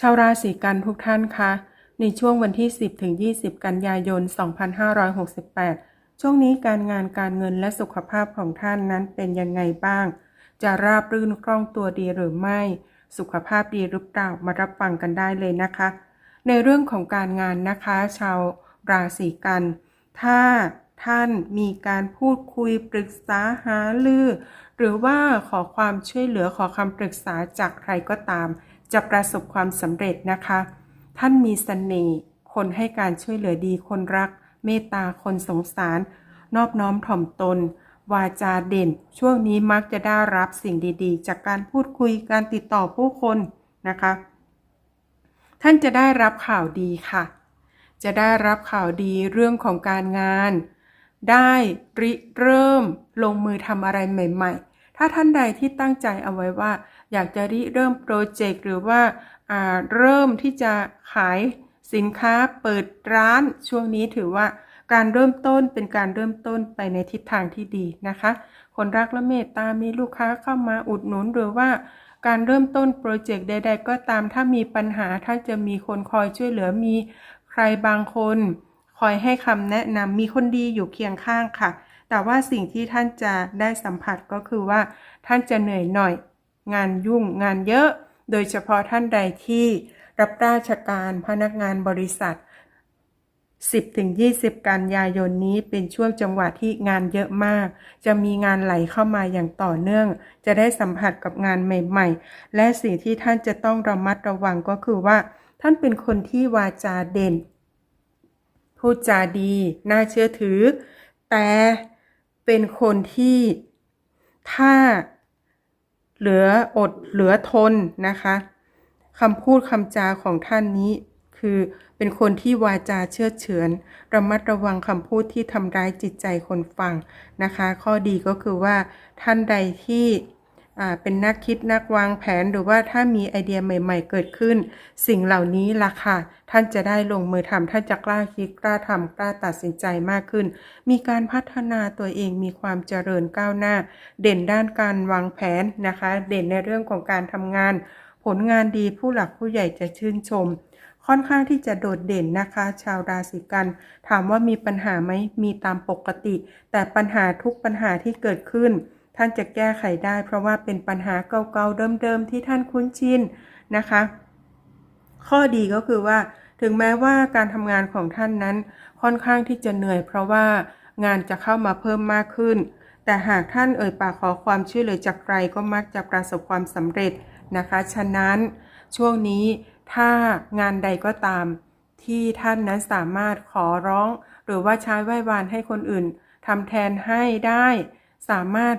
ชาวราศีกันทุกท่านคะในช่วงวันที่ 10ถึง20 กันยายน 2568 ช่วงนี้การงานการเงินและสุขภาพของท่านนั้นเป็นยังไงบ้าง จะราบรื่นคล่องตัวดีหรือไม่ สุขภาพดีหรือเปล่ามารับฟังกันได้เลยนะคะ ในเรื่องของการงานนะคะ ชาวราศีกัน ถ้าท่านมีการพูดคุยปรึกษาหารือ หรือว่าขอความช่วยเหลือขอคำปรึกษาจากใครก็ตาม จะประสบความสำเร็จนะคะ ท่านมีเสน่ห์คนให้การช่วยเหลือดีคนรัก เมตตาคนสงสาร นอบน้อมถ่อมตน วาจาเด่น ช่วงนี้มักจะได้รับสิ่งดีๆ จากการพูดคุยการติดต่อผู้คนนะคะ ท่านจะได้รับข่าวดีค่ะ จะได้รับข่าวดีเรื่องของการงาน ได้ริเริ่มลงมือทำอะไรใหม่ ๆ ถ้าท่านใดที่ตั้งใจเอาไว้ว่า อยากจะริเริ่มโปรเจกต์หรือว่าอ่าเริ่มที่จะขายสินค้าเปิดร้านช่วงนี้ถือว่าการเริ่มต้นเป็นการเริ่มต้นไปในทิศทางที่ดีนะคะ คนรักและเมตตามีลูกค้าเข้ามาอุดหนุนหรือว่าการเริ่มต้นโปรเจกต์ใด ๆ ก็ตามถ้ามีปัญหาท่านจะมีคนคอยช่วยเหลือมีใครบางคน คอยให้คำแนะนำมีคนดีอยู่เคียงข้างค่ะ แต่ว่าสิ่งที่ท่านจะได้สัมผัสก็คือว่า ท่านจะเหนื่อยหน่อย งานยุ่งงานเยอะ โดยเฉพาะท่านใดที่รับราชการพนักงานบริษัท 10-20 กันยายนนี้เป็นช่วงจังหวะที่งานเยอะมาก จะมีงานไหลเข้ามาอย่างต่อเนื่อง จะได้สัมผัสกับงานใหม่ ๆ และสิ่งที่ท่านจะต้องระมัดระวังก็คือว่า ท่านเป็นคนที่วาจาเด่น พูดจาดี น่าเชื่อถือ แต่ เป็นคนที่ถ้าเหลืออดเหลือทนนะคะคำพูดคำจาของท่านนี้ คือเป็นคนที่วาจาเชื่อเฉือน ระมัดระวังคำพูดที่ทำร้ายจิตใจคนฟังนะคะ ข้อดีก็คือว่าท่านใดที่ เป็นนักคิดนักวางแผนหรือว่าถ้ามีไอเดียใหม่ ๆ เกิดขึ้น สิ่งเหล่านี้ล่ะค่ะ ท่านจะได้ลงมือทำท่านจะกล้าคิดกล้าทำกล้าตัดสินใจมากขึ้น มีการพัฒนาตัวเองมีความเจริญก้าวหน้า เด่นด้านการวางแผนนะคะ เด่นในเรื่องของการทำงาน ผลงานดีผู้หลักผู้ใหญ่จะชื่นชมค่อนข้างที่จะโดดเด่นนะคะ ชาวราศีกัน ถามว่ามีปัญหาไหมมีตามปกติ แต่ปัญหาทุกปัญหาที่เกิดขึ้น ท่านจะแก้ไขได้ เพราะว่าเป็นปัญหาเก่าๆเดิมๆที่ท่านคุ้นชินนะคะ ข้อดีก็คือว่า ถึงแม้ว่าการทำงานของท่านนั้นค่อนข้างที่จะเหนื่อย เพราะว่างานจะเข้ามาเพิ่มมากขึ้น แต่หากท่านเอ่ยปากขอความช่วยเหลือจากใครก็มักจะประสบความสำเร็จนะคะ ฉะนั้นช่วงนี้ถ้างานใดก็ตามที่ท่านนั้นสามารถขอร้อง หรือว่าใช้ไหว้วานให้คนอื่นทำแทนให้ได้ สามารถ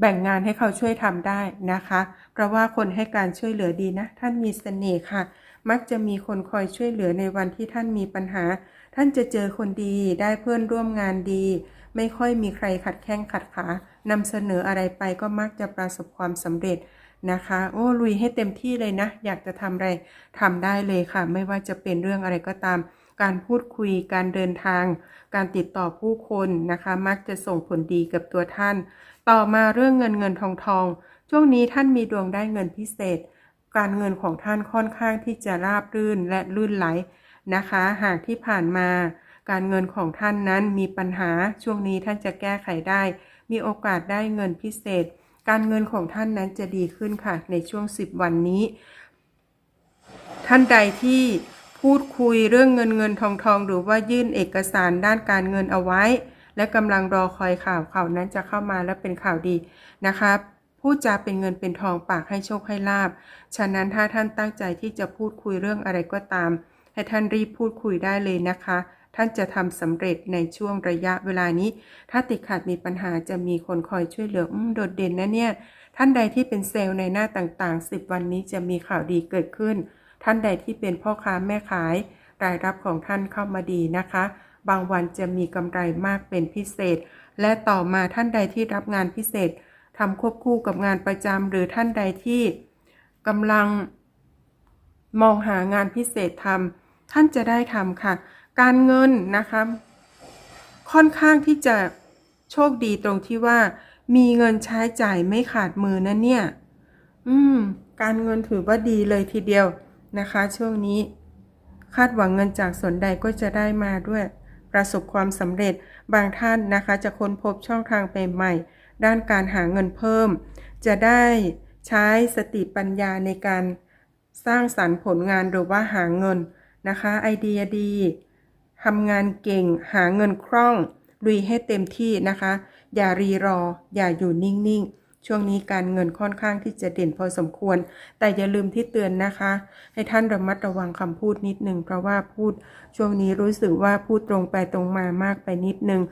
แบ่งงานให้เขาช่วยทำได้นะคะ เพราะว่าคนให้การช่วยเหลือดีนะ ท่านมีเสน่ห์ค่ะ มักจะมีคนคอยช่วยเหลือในวันที่ท่านมีปัญหา ท่านจะเจอคนดีได้เพื่อนร่วมงานดี ไม่ค่อยมีใครขัดแข้งขัดขานำเสนออะไรไปก็มักจะประสบความสำเร็จนะคะ โอ้ลุยให้เต็มที่เลยนะ อยากจะทำอะไรทำได้เลยค่ะ ไม่ว่าจะเป็นเรื่องอะไรก็ตาม การพูดคุย การเดินทาง การติดต่อผู้คนนะคะ มักจะส่งผลดีกับตัวท่าน ต่อมาเรื่องเงินเงินทองทอง ช่วงนี้ท่านมีดวงได้เงินพิเศษ การเงินของท่านค่อนข้างที่จะราบรื่นและลื่นไหลนะคะ หากที่ผ่านมา การเงินของท่านนั้นมีปัญหาช่วงนี้ท่านจะแก้ไขได้ มีโอกาสได้เงินพิเศษ การเงินของท่านนั้นจะดีขึ้นค่ะ ในช่วง 10 วันนี้ ท่านใดที่พูดคุยเรื่องเงินเงินทองทองหรือว่ายื่นเอกสารด้านการเงินเอาไว้ และกำลังรอคอยข่าวข่าวนั้นจะเข้ามาและเป็นข่าวดีนะคะพูดจาเป็นเงินเป็นทองปากให้โชคให้ลาบ ฉะนั้นถ้าท่านตั้งใจที่จะพูดคุยเรื่องอะไรก็ตาม ให้ท่านรีบพูดคุยได้เลยนะคะ ท่านจะทำสำเร็จในช่วงระยะเวลานี้ ถ้าติดขัดมีปัญหาจะมีคนคอยช่วยเหลืออโดดเด่นนะเนี่ย ท่านใดที่เป็นเซลล์ในหน้าต่างๆ 10 วันนี้จะมีข่าวดีเกิดขึ้น ท่านใดที่เป็นพ่อค้าแม่ขาย รายรับของท่านเข้ามาดีนะคะ บางวันจะมีกำไรมากเป็นพิเศษ และต่อมาท่านใดที่รับงานพิเศษทำควบคู่กับงานประจำหรือท่านใดที่กำลังมองหางานพิเศษทำท่านจะได้ทำค่ะ การเงินนะคะค่อนข้างที่จะโชคดีตรงที่ว่า มีเงินใช้จ่ายไม่ขาดมือนะเนี่ย อืม การเงินถือว่าดีเลยทีเดียวนะคะ ช่วงนี้ คาดหวังเงินจากส่วนใดก็จะได้มาด้วย ประสบความสำเร็จ บางท่านนะคะจะค้นพบช่องทางใหม่ๆ ด้านการหาเงินเพิ่ม จะได้ใช้สติปัญญาในการสร้างสรรค์ผลงานหรือว่าหาเงินนะคะไอเดียดีทำงานเก่งหาเงินคล่องลุยให้เต็มที่นะคะ อย่ารีรอ อย่าอยู่นิ่งๆ ช่วงนี้การเงินค่อนข้างที่จะเด่นพอสมควร แต่อย่าลืมที่เตือนนะคะ ให้ท่านระมัดระวังคำพูดนิดนึง เพราะว่าพูดช่วงนี้รู้สึกว่าพูดตรงไปตรงมามากไปนิดนึง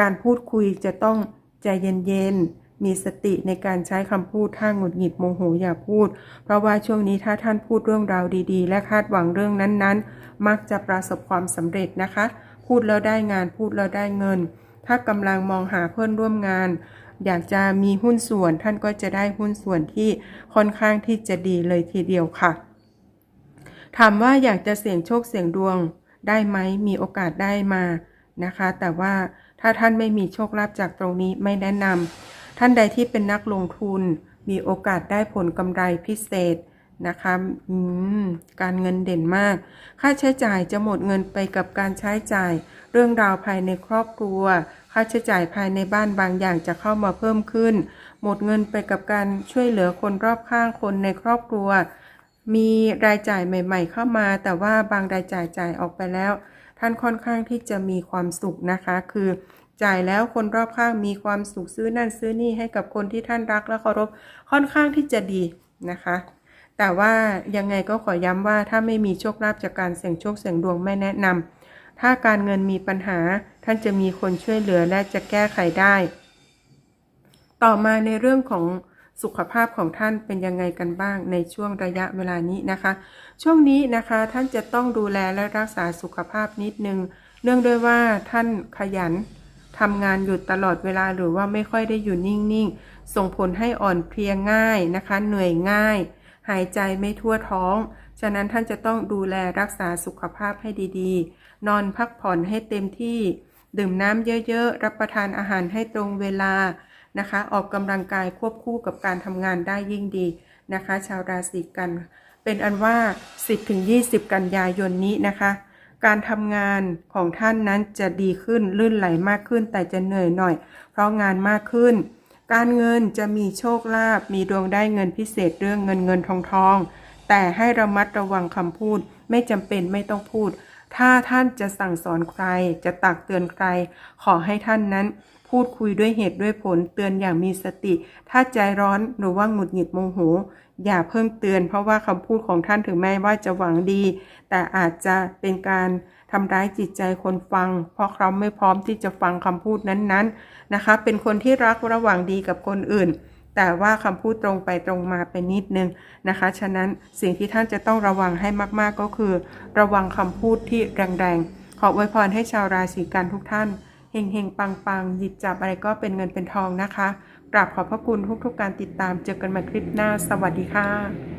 การพูดคุยจะต้องใจเย็นๆ มีสติในการใช้คำพูดถ้าหงุดหงิดโมโหอย่าพูด เพราะว่าช่วงนี้ถ้าท่านพูดเรื่องราวดีๆ และคาดหวังเรื่องนั้นๆ มักจะประสบความสำเร็จนะคะ พูดแล้วได้งานพูดแล้วได้เงิน ถ้ากำลังมองหาเพื่อนร่วมงาน อยากจะมีหุ้นส่วน ท่านก็จะได้หุ้นส่วนที่ค่อนข้างที่จะดีเลยทีเดียวค่ะ ถามว่าอยากจะเสี่ยงโชคเสี่ยงดวงได้ไหมมีโอกาสได้มานะคะ แต่ว่าถ้าท่านไม่มีโชคลาภจากตรงนี้ไม่แนะนำท่านใดที่เป็นนักลงทุน มีโอกาสได้ผลกำไรพิเศษนะคะอืมการเงินเด่นมาก ค่าใช้จ่ายจะหมดเงินไปกับการใช้จ่าย เรื่องราวภายในครอบครัว ค่าใช้จ่ายภายในบ้านบางอย่างจะเข้ามาเพิ่มขึ้น หมดเงินไปกับการช่วยเหลือคนรอบข้างคนในครอบครัว มีรายจ่ายใหม่ ๆ เข้ามา แต่ว่าบางรายจ่ายจ่ายออกไปแล้ว ท่านค่อนข้างที่จะมีความสุขนะคะ คือจ่ายแล้วคนรอบข้างมีความสุขซื้อนั่นซื้อนี่ให้กับคนที่ท่านรักและเคารพค่อนข้างที่จะดีนะคะ แต่ว่ายังไงก็ขอย้ำว่าถ้าไม่มีโชคลาภจากการเสี่ยงโชคเสี่ยงดวงไม่แนะนำ ถ้าการเงินมีปัญหาท่านจะมีคนช่วยเหลือและจะแก้ไขได้ ต่อมาในเรื่องของสุขภาพของท่านเป็นยังไงกันบ้างในช่วงระยะเวลานี้นะคะ ช่วงนี้นะคะท่านจะต้องดูแลและรักษาสุขภาพนิดนึง เนื่องด้วยว่าท่านขยันทำงานอยู่ตลอดเวลาหรือว่าไม่ค่อยได้อยู่นิ่งๆ ส่งผลให้อ่อนเพลียง่ายนะคะ เหนื่อยง่าย หายใจไม่ทั่วท้อง ฉะนั้นท่านจะต้องดูแลรักษาสุขภาพให้ดี นอนพักผ่อนให้เต็มที่ ดื่มน้ำเยอะๆ รับประทานอาหารให้ตรงเวลานะคะ ออกกำลังกายควบคู่กับการทำงานได้ยิ่งดีนะคะ ชาวราศีกัน เป็นอันว่า 10-20 กันยายนนี้นะคะ การทำงานของท่านนั้นจะดีขึ้นลื่นไหลมากขึ้น แต่จะเหนื่อยหน่อย เพราะงานมากขึ้น การเงินจะมีโชคลาภมีดวงได้เงินพิเศษเรื่องเงินเงินทองทองแต่ให้ระมัดระวังคำพูดไม่จำเป็นไม่ต้องพูด ถ้าท่านจะสั่งสอนใคร จะตักเตือนใคร ขอให้ท่านนั้น พูดคุยด้วยเหตุด้วยผลเตือนอย่างมีสติ ถ้าใจร้อนหรือว่าหงุดหงิดโมโหอย่าเพิ่งเตือนเพราะว่าคำพูดของท่านถึงแม้ว่าจะหวังดี แต่อาจจะเป็นการทำร้ายจิตใจคนฟัง เพราะเขาไม่พร้อมที่จะฟังคำพูดนั้นๆนะคะ เป็นคนที่รักระหว่างดีกับคนอื่น แต่ว่าคำพูดตรงไปตรงมาเป็นนิดนึงนะคะ ฉะนั้นสิ่งที่ท่านจะต้องระวังให้มาก ๆ ก็คือ ระวังคำพูดที่แรงๆ ขออวยพรให้ชาวราศีกันทุกท่านเฮงๆ ปังๆ หยิบจับอะไรก็เป็นเงินเป็นทองนะคะกราบขอบพระคุณทุกๆการติดตามเจอกันใหม่คลิปหน้า สวัสดีค่ะ